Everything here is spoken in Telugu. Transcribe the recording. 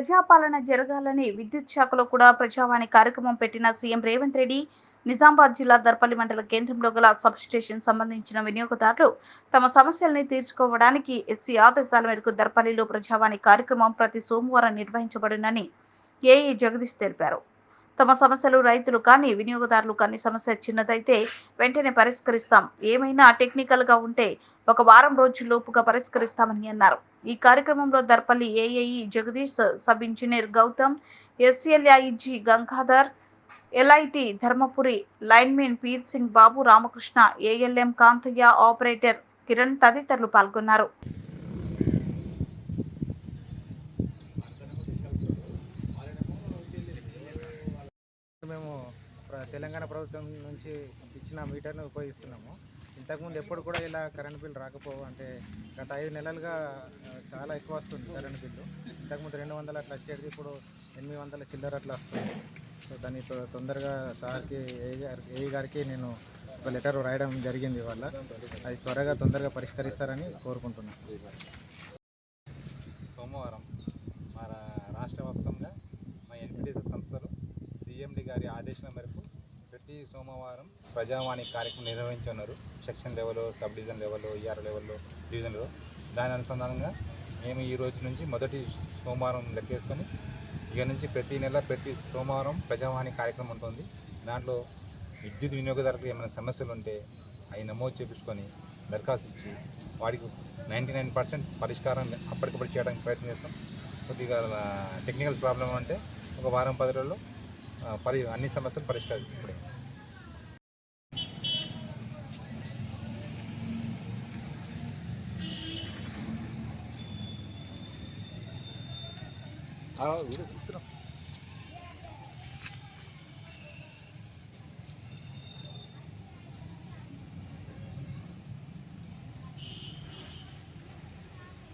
ప్రజాపాలన జరగాలని విద్యుత్ శాఖలో కూడా ప్రజావాణి కార్యక్రమం పెట్టిన సీఎం రేవంత్ రెడ్డి నిజామాబాద్ జిల్లా దర్పల్లి మండల కేంద్రంలో గల సబ్ స్టేషన్ సంబంధించిన వినియోగదారులు తమ సమస్యల్ని తీర్చుకోవడానికి ఎస్సీ ఆదేశాల మేరకు దర్పల్లిలో ప్రజావాణి కార్యక్రమం ప్రతి సోమవారం నిర్వహించబడునని ఏఈ జగదీష్ తెలిపారు. తమ సమస్యలు రైతులు కానీ వినియోగదారులు కానీ సమస్య చిన్నదైతే వెంటనే పరిష్కరిస్తాం. ఏమైనా టెక్నికల్గా ఉంటే ఒక వారం రోజుల్లోపుగా పరిష్కరిస్తామని అన్నారు. ఈ కార్యక్రమంలో Darpalli AAE Jagadish sub engineer Gautam SLIG Gangadhar LIT Dharmapuri linemen Peer Singh Babu Ramakrishna ALM Kantayya operator Kiran తదితరులు పాల్గొన్నారు. మేము తెలంగాణ ప్రభుత్వం నుంచి ఇచ్చిన మీటర్ను ఉపయోగిస్తున్నాము. ఇంతకుముందు ఎప్పుడు కూడా ఇలా కరెంట్ బిల్ రాకపోవు అంటే గత ఐదు నెలలుగా చాలా ఎక్కువ వస్తుంది కరెంట్ బిల్లు. ఇంతకుముందు రెండు వందలు అట్లా వచ్చేది ఇప్పుడు ఎనిమిది వందల చిల్లర అట్లా వస్తుంది. సో దాన్ని తొ- తొందరగా సార్కి ఏ గారికి ఏ గారికి నేను ఒక లెటర్ రాయడం జరిగింది ఇవాళ. అది త్వరగా తొందరగా పరిష్కరిస్తారని కోరుకుంటున్నాను సోమవారం మా రాష్ట్ర వ్యాప్తం సోమవారం ప్రజావాణి కార్యక్రమం నిర్వహించున్నారు సెక్షన్ లెవెల్లో సబ్ డివిజన్ లెవెల్ ఈఆర్ లెవెల్లో డివిజన్లో. దాని అనుసంధానంగా మేము ఈ రోజు నుంచి మొదటి సోమవారం లెక్కేసుకొని ఇక నుంచి ప్రతి నెల ప్రతి సోమవారం ప్రజావాణి కార్యక్రమం ఉంటుంది. దాంట్లో విద్యుత్ వినియోగదారులకు ఏమైనా సమస్యలు ఉంటే అవి నమోదు చేపించుకొని దరఖాస్తు ఇచ్చి వాడికి నైంటీ నైన్ పర్సెంట్ పరిష్కారం అప్పటికప్పుడు చేయడానికి ప్రయత్నం చేస్తాం. కొద్దిగా టెక్నికల్ ప్రాబ్లం అంటే ఒక వారం పది రోజుల్లో పరి అన్ని సమస్యలు పరిష్కరిస్తాం 啊，我这不知道。